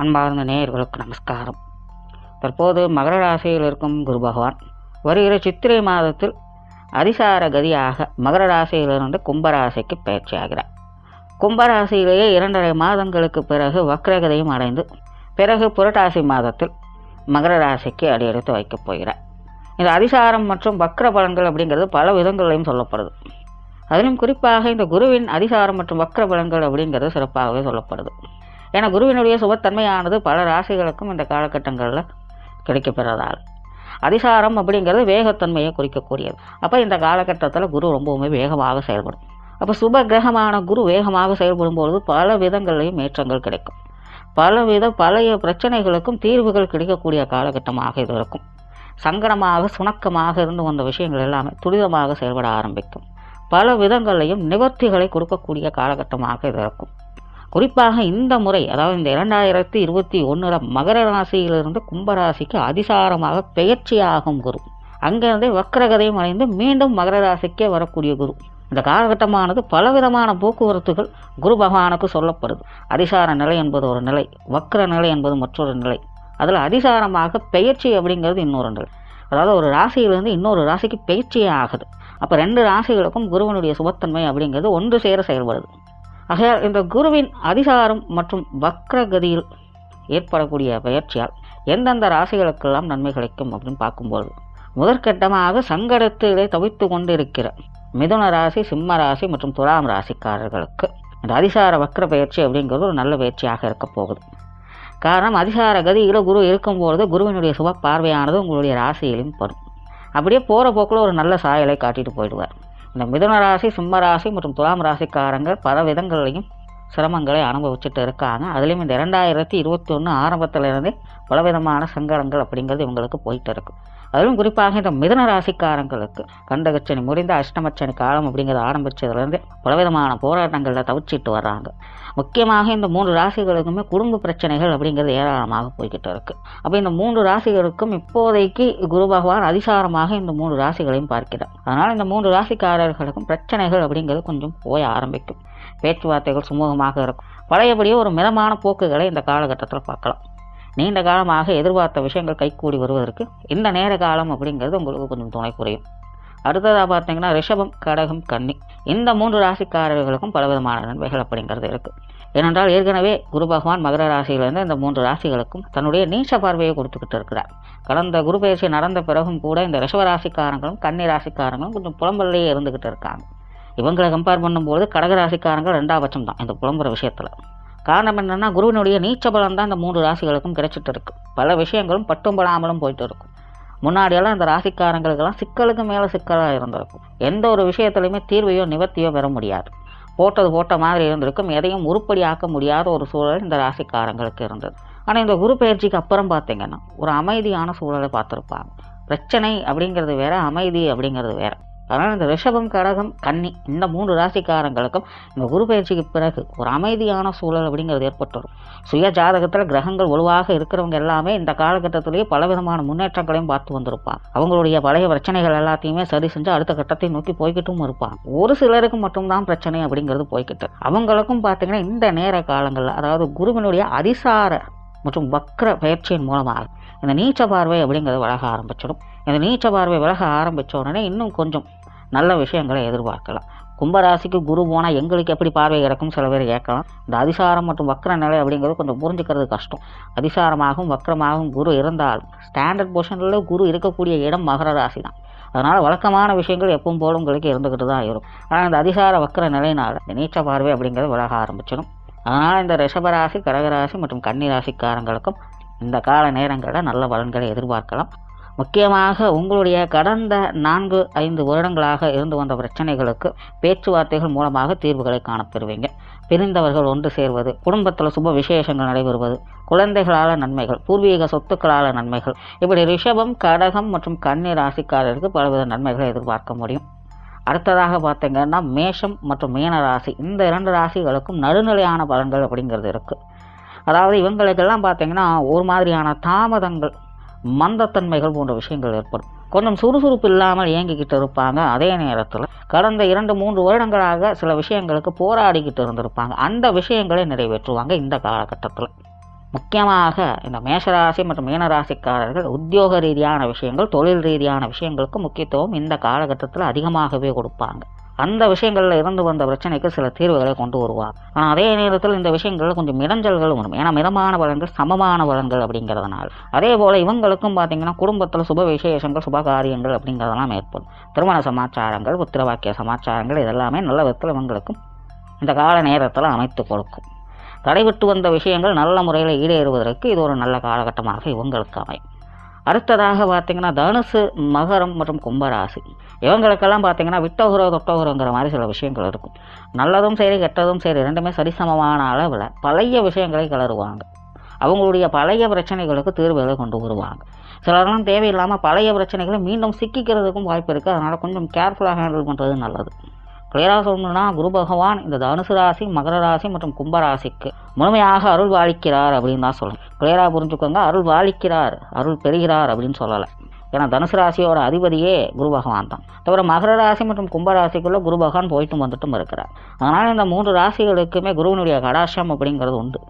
அன்பார்ந்த நேயர்களுக்கு நமஸ்காரம். தற்போது மகர ராசியில் இருக்கும் குரு பகவான் வருகிற சித்திரை மாதத்தில் அதிசார கதியாக மகர ராசியிலிருந்து கும்பராசிக்கு பயிற்சியாகிறார் கும்பராசியிலேயே இரண்டரை மாதங்களுக்கு பிறகு வக்ரகதையும் அடைந்து பிறகு புரட்டாசி மாதத்தில் மகர ராசிக்கு அடியெடுத்து வைக்கப் போகிறார். இந்த அதிசாரம் மற்றும் வக்ர பலன்கள் அப்படிங்கிறது பல விதங்களையும் சொல்லப்படுது. அதிலும் குறிப்பாக இந்த குருவின் அதிசாரம் மற்றும் வக்ர பலன்கள் அப்படிங்கிறது சிறப்பாகவே சொல்லப்படுது. என குருவினுடைய சுபத்தன்மையானது பல ராசிகளுக்கும் இந்த காலகட்டங்களில் கிடைக்கப்பெறதால். அதிசாரம் அப்படிங்கிறது வேகத்தன்மையை குறிக்கக்கூடியது. அப்போ இந்த காலகட்டத்தில் குரு ரொம்பவுமே வேகமாக செயல்படும். அப்போ சுப கிரகமான குரு வேகமாக செயல்படும் பொழுது பல விதங்களையும் ஏற்றங்கள் கிடைக்கும். பல வித பழைய பிரச்சனைகளுக்கும் தீர்வுகள் கிடைக்கக்கூடிய காலகட்டமாக இது இருக்கும். சங்கடமாக சுணக்கமாக இருந்து வந்த விஷயங்கள் எல்லாமே துரிதமாக செயல்பட ஆரம்பிக்கும். பல விதங்களையும் நிவர்த்திகளை கொடுக்கக்கூடிய காலகட்டமாக இது இருக்கும். குறிப்பாக இந்த முறை அதாவது இந்த இரண்டாயிரத்தி இருபத்தி ஒன்றில் மகர ராசியிலிருந்து கும்பராசிக்கு அதிசாரமாக பெயர்ச்சியாகும் குரு. அங்கிருந்தே வக்ரகதையும் அடைந்து மீண்டும் மகர ராசிக்கே வரக்கூடிய குரு. இந்த காலகட்டமானது பலவிதமான போக்குவரத்துகள் குரு பகவானுக்கு சொல்லப்படுது. அதிசார நிலை என்பது ஒரு நிலை வக்ர நிலை என்பது மற்றொரு நிலை. அதில் அதிசாரமாக பெயர்ச்சி அப்படிங்கிறது இன்னொரு நிலை. அதாவது ஒரு ராசியிலிருந்து இன்னொரு ராசிக்கு பெயர்ச்சியே ஆகுது. அப்போ ரெண்டு ராசிகளுக்கும் குருவனுடைய சுபத்தன்மை அப்படிங்கிறது ஒன்று சேர செயல்படுது. ஆகையால் இந்த குருவின் அதிசாரம் மற்றும் வக்ரகதியில் ஏற்படக்கூடிய பயிற்சியால் எந்தெந்த ராசிகளுக்கெல்லாம் நன்மை கிடைக்கும் அப்படின்னு பார்க்கும்போது முதற்கட்டமாக சங்கடத்திலே தவித்து கொண்டிருக்கிற மிதுன ராசி சிம்ம ராசி மற்றும் துலாம் ராசிக்காரர்களுக்கு இந்த அதிசார வக்ர பயிற்சி அப்படிங்கிறது ஒரு நல்ல பயிற்சியாக இருக்க போகுது. காரணம் அதிசார கதியில் குரு இருக்கும்பொழுது குருவினுடைய சுப பார்வையானது உங்களுடைய ராசியிலும் படும் அப்படியே போகிற போக்கில் ஒரு நல்ல சாயலை காட்டிட்டு போயிடுவார். இந்த மிதுன ராசி சிம்ம ராசி மற்றும் துலாம் ராசிக்காரங்க பல விதங்களையும் சிரமங்களை அனுபவிச்சுட்டு இருக்காங்க. அதுலேயும் இந்த இரண்டாயிரத்தி இருபத்தி ஒன்று ஆரம்பத்துலேருந்தே பலவிதமான சங்கடங்கள் அப்படிங்கிறது இவங்களுக்கு போயிட்டு இருக்கு. அதுவும் குறிப்பாக இந்த மிதன ராசிக்காரங்களுக்கு. கண்டகச்சனி முடிந்த அஷ்டமச்சனி காலம் அப்படிங்கிறது ஆரம்பித்ததுலேருந்து பலவிதமான போராட்டங்களில் தவிச்சிட்டு வர்றாங்க. முக்கியமாக இந்த மூன்று ராசிகளுக்குமே குடும்ப பிரச்சனைகள் அப்படிங்கிறது ஏராளமாக போய்கிட்டு இருக்குது அப்போ இந்த மூன்று ராசிகளுக்கும் இப்போதைக்கு குரு பகவான் அதிசாரமாக இந்த மூன்று ராசிகளையும் பார்க்கிறார். அதனால் இந்த மூன்று ராசிக்காரர்களுக்கும் பிரச்சனைகள் அப்படிங்கிறது கொஞ்சம் போய் ஆரம்பிக்கும். பேச்சுவார்த்தைகள் சுமூகமாக இருக்கும். பழையபடியே ஒரு மிதமான போக்குகளை இந்த காலகட்டத்தில் பார்க்கலாம். நீண்ட காலமாக எதிர்பார்த்த விஷயங்கள் கைகூடி வருவதற்கு இந்த நேர காலம் அப்படிங்கிறது உங்களுக்கு கொஞ்சம் துணை புரியும். அடுத்ததாக பார்த்தீங்கன்னா ரிஷபம் கடகம் கன்னி. இந்த மூன்று ராசிக்காரர்களுக்கும் பலவிதமான நன்மைகள் அப்படிங்கிறது இருக்குது ஏனென்றால் ஏற்கனவே குரு பகவான் மகர ராசியிலிருந்து இந்த மூன்று ராசிகளுக்கும் தன்னுடைய நீச்ச பார்வையை கொடுத்துக்கிட்டு இருக்கிறார். கடந்த குரு பயிற்சி நடந்த பிறகும் கூட இந்த ரிஷப ராசிக்காரங்களும் கன்னி ராசிக்காரங்களும் கொஞ்சம் புலம்பலையே இருந்துக்கிட்டு இருக்காங்க. இவங்களை கம்பேர் பண்ணும்போது கடக ராசிக்காரங்கள் ரெண்டாபட்சம் தான் இந்த புலம்புற விஷயத்தில். காரணம் என்னென்னா குருவினுடைய நீச்ச பலம் தான் இந்த மூன்று ராசிகளுக்கும் கிடைச்சிட்டு இருக்கு பல விஷயங்களும் பட்டும் படாமலும் போயிட்டு இருக்கும் முன்னாடியெல்லாம் இந்த ராசிக்காரங்களுக்கெல்லாம் சிக்கலுக்கு மேலே சிக்கலாக இருந்திருக்கும். எந்த ஒரு விஷயத்துலையுமே தீர்வையோ நிவர்த்தியோ பெற முடியாது. போட்டது போட்ட மாதிரி இருந்திருக்கும். எதையும் உருப்படி ஆக்க முடியாத ஒரு சூழல் இந்த ராசிக்காரங்களுக்கு இருந்தது. ஆனால் இந்த குரு பயிற்சிக்கு அப்புறம் பார்த்தீங்கன்னா ஒரு அமைதியான சூழலை பார்த்துருப்பாங்க. பிரச்சனை அப்படிங்கிறது வேற அமைதி அப்படிங்கிறது வேற. அதனால் இந்த ரிஷபம் கடகம் கன்னி இந்த மூன்று ராசிக்காரங்களுக்கும் இந்த குரு பயிற்சிக்கு பிறகு ஒரு அமைதியான சூழல் அப்படிங்கிறது ஏற்பட்டுடும் சுய ஜாதகத்தில் கிரகங்கள் வலுவாக இருக்கிறவங்க எல்லாமே இந்த காலகட்டத்திலேயே பலவிதமான முன்னேற்றங்களையும் பார்த்து வந்திருப்பாங்க. அவங்களுடைய பழைய பிரச்சனைகள் எல்லாத்தையுமே சரி செஞ்சு அடுத்த கட்டத்தை நோக்கி போய்கிட்டும் இருப்பாங்க. ஒரு சிலருக்கு மட்டும்தான் பிரச்சனை அப்படிங்கிறது போய்கிட்டு அவங்களுக்கும் பார்த்தீங்கன்னா இந்த நேர காலங்களில் அதாவது குருவினுடைய அதிசார மற்றும் வக்ர பயிற்சியின் மூலமாக இந்த நீச்ச பார்வை அப்படிங்கிறது விலக ஆரம்பிச்சிடும். இந்த நீச்ச பார்வை விலக ஆரம்பித்த உடனே இன்னும் கொஞ்சம் நல்ல விஷயங்களை எதிர்பார்க்கலாம். கும்பராசிக்கு குரு போனால் எங்களுக்கு எப்படி பார்வை கிடக்கும் சில பேர் கேட்கலாம். இந்த அதிசாரம் மற்றும் வக்ர நிலை அப்படிங்கிறது கொஞ்சம் புரிஞ்சுக்கிறது கஷ்டம். அதிசாரமாகவும் வக்ரமாகவும் குரு இருந்தாலும் ஸ்டாண்டர்ட் பொசிஷனில் குரு இருக்கக்கூடிய இடம் மகர ராசி தான். அதனால் வழக்கமான விஷயங்கள் எப்பவும் போல உங்களுக்கு இருந்துக்கிட்டு தான் இருக்கும். ஆனால் இந்த அதிசார வக்ர நிலையினால் இந்த நீச்ச பார்வை அப்படிங்கிறது விலக ஆரம்பிச்சிடும். அதனால் இந்த ரிஷபராசி கடகராசி மற்றும் கன்னிராசிக்காரங்களுக்கும் இந்த கால நேரங்களில் நல்ல பலன்களை எதிர்பார்க்கலாம். முக்கியமாக உங்களுடைய கடந்த நான்கு ஐந்து வருடங்களாக இருந்து வந்த பிரச்சனைகளுக்கு பேச்சுவார்த்தைகள் மூலமாக தீர்வுகளை காணப்பெறுவீங்க. பிரிந்தவர்கள் ஒன்று சேர்வது குடும்பத்தில் சுப விசேஷங்கள் நடைபெறுவது குழந்தைகளால் நன்மைகள் பூர்வீக சொத்துக்களால் நன்மைகள். இப்படி ரிஷபம் கடகம் மற்றும் கன்னி ராசிக்காரருக்கு பலவித நன்மைகளை எதிர்பார்க்க முடியும். அடுத்ததாக பார்த்தீங்கன்னா மேஷம் மற்றும் மீன ராசி. இந்த இரண்டு ராசிகளுக்கும் நடுநிலையான பலன்கள் அப்படிங்கிறது இருக்குது அதாவது இவங்களுக்கெல்லாம் பார்த்தீங்கன்னா ஒரு மாதிரியான தாமதங்கள் மந்தத்தன்மைகள் போன்ற விஷயங்கள் ஏற்படும். கொஞ்சம் சுறுசுறுப்பு இல்லாமல் இயங்கிக்கிட்டு இருப்பாங்க. அதே நேரத்தில் கடந்த இரண்டு மூன்று வருடங்களாக சில விஷயங்களுக்கு போராடிக்கிட்டு இருந்திருப்பாங்க. அந்த விஷயங்களை நிறைவேற்றுவாங்க இந்த காலகட்டத்தில். முக்கியமாக இந்த மேஷராசி மற்றும் மீனராசிக்காரர்கள் உத்தியோக ரீதியான விஷயங்கள் தொழில் ரீதியான விஷயங்களுக்கு முக்கியத்துவம் இந்த காலகட்டத்தில் அதிகமாகவே கொடுப்பாங்க. அந்த விஷயங்களில் இருந்து வந்த பிரச்சனைக்கு சில தீர்வுகளை கொண்டு வருவார். ஆனால் அதே நேரத்தில் இந்த விஷயங்களில் கொஞ்சம் இடைஞ்சல்கள் வரும் ஏன்னா மிதமான பலன்கள் சமமான பலன்கள் அப்படிங்கிறதுனால. அதே போல் இவங்களுக்கும் பார்த்தீங்கன்னா குடும்பத்தில் சுப விசேஷங்கள் சுப காரியங்கள் அப்படிங்கிறதெல்லாம் ஏற்படும். திருமண சமாச்சாரங்கள் உத்திரவாக்கிய சமாச்சாரங்கள் இதெல்லாமே நல்ல விதத்தில் இவங்களுக்கும் இந்த கால நேரத்தில் அமைத்து கொடுக்கும். தடைவிட்டு வந்த விஷயங்கள் நல்ல முறையில் ஈடேறுவதற்கு இது ஒரு நல்ல காலகட்டமாக இவங்களுக்கு அமையும். அடுத்ததாக பார்த்தீங்கன்னா தனுசு மகரம் மற்றும் கும்பராசி. இவங்களுக்கெல்லாம் பார்த்தீங்கன்னா விட்டகுரோ தொட்டகுரோங்கிற மாதிரி சில விஷயங்கள் இருக்கும். நல்லதும் சரி கெட்டதும் சரி ரெண்டுமே சரிசமமான அளவில் பழைய விஷயங்களை கிளறுவாங்க. அவங்களுடைய பழைய பிரச்சனைகளுக்கு தீர்வுகளை கொண்டு வருவாங்க. சிலர்லாம் தேவையில்லாமல் பழைய பிரச்சனைகளை மீண்டும் சிக்கிக்கிறதுக்கும் வாய்ப்பு இருக்குது அதனால் கொஞ்சம் கேர்ஃபுல்லாக ஹேண்டில் பண்ணுறது நல்லது. கிளியராக சொல்லணும்னா குரு பகவான் இந்த தனுசு ராசி மகர ராசி மற்றும் கும்பராசிக்கு முழுமையாக அருள் வாழிக்கிறார் அப்படின்னு தான் சொல்லணும். கிளியராக புரிஞ்சுக்கோங்க அருள் வாழிக்கிறார் அருள் பெறுகிறார் அப்படின்னு சொல்லலை. ஏன்னா தனுசு ராசியோட அதிபதியே குரு பகவான் தான். தவிர மகர ராசி மற்றும் கும்பராசிக்குள்ளே குரு பகவான் போயிட்டும் வந்துட்டும் இருக்கிறார். அதனால் இந்த மூன்று ராசிகளுக்குமே குருவினுடைய கடாட்சம் அப்படிங்கிறது உண்டு.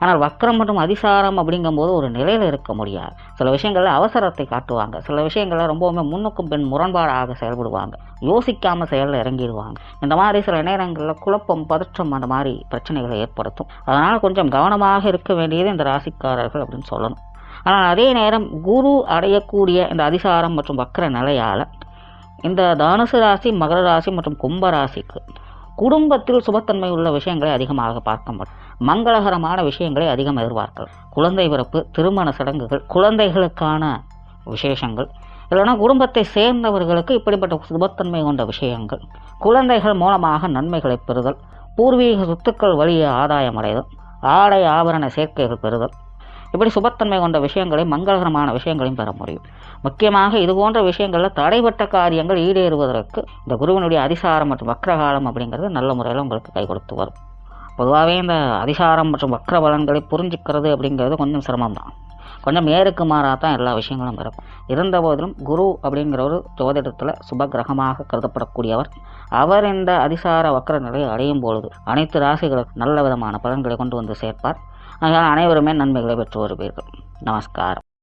ஆனால் வக்கரம் மற்றும் அதிசாரம் அப்படிங்கும்போது ஒரு நிலையில் இருக்க முடியாது. சில விஷயங்களில் அவசரத்தை காட்டுவாங்க. சில விஷயங்களில் ரொம்பவுமே முன்னுக்கும் பின் முரண்பாடாக செயல்படுவாங்க. யோசிக்காமல் செயலில் இறங்கிடுவாங்க. இந்த மாதிரி சில நேரங்களில் குழப்பம் பதற்றம் அந்த மாதிரி பிரச்சனைகளை ஏற்படுத்தும். அதனால் கொஞ்சம் கவனமாக இருக்க வேண்டியது இந்த ராசிக்காரர்கள் அப்படின்னு சொல்லணும். ஆனால் அதே நேரம் குரு அடையக்கூடிய இந்த அதிசாரம் மற்றும் வக்கர நிலையால் இந்த தனுசு ராசி மகர ராசி மற்றும் கும்ப ராசிக்கு குடும்பத்தில் சுபத்தன்மை உள்ள விஷயங்களை அதிகமாக பார்க்க முடியும். மங்களகரமான விஷயங்களை அதிகம் எதிர்பார்க்கலாம். குழந்தை பிறப்பு திருமண சடங்குகள் குழந்தைகளுக்கான விசேஷங்கள் இல்லைன்னா குடும்பத்தை சேர்ந்தவர்களுக்கு இப்படிப்பட்ட சுபத்தன்மை கொண்ட விஷயங்கள் குழந்தைகள் மூலமாக நன்மைகளை பெறுதல் பூர்வீக சொத்துக்கள் வழியே ஆதாயம் அடைதல் ஆடை ஆபரண சேர்க்கைகள் பெறுதல் இப்படி சுபத்தன்மை கொண்ட விஷயங்களை மங்களகரமான விஷயங்களையும் பெற முடியும். முக்கியமாக இது போன்ற விஷயங்களில் தடைப்பட்ட காரியங்கள் ஈடேறுவதற்கு இந்த குருவனுடைய அதிசாரம் மற்றும் வக்ரகாலம் அப்படிங்கிறது நல்ல முறையில் உங்களுக்கு கை கொடுத்து வரும். பொதுவாகவே இந்த அதிசாரம் மற்றும் வக்ர பலன்களை புரிஞ்சுக்கிறது அப்படிங்கிறது கொஞ்சம் சிரமம் தான். கொஞ்சம் ஏருக்கு மாறாக தான் எல்லா விஷயங்களும் இருக்கும் இருந்த போதிலும் குரு அப்படிங்கிற ஒரு ஜோதிடத்தில் சுபகிரகமாக கருதப்படக்கூடியவர். அவர் இந்த அதிசார வக்ர நிலையை அடையும் பொழுது அனைத்து ராசிகளுக்கும் நல்ல விதமான பலன்களை கொண்டு வந்து சேர்ப்பார். அதனால் அனைவருமே நன்மைகளை பெற்று வருவீர்கள். நமஸ்காரம்.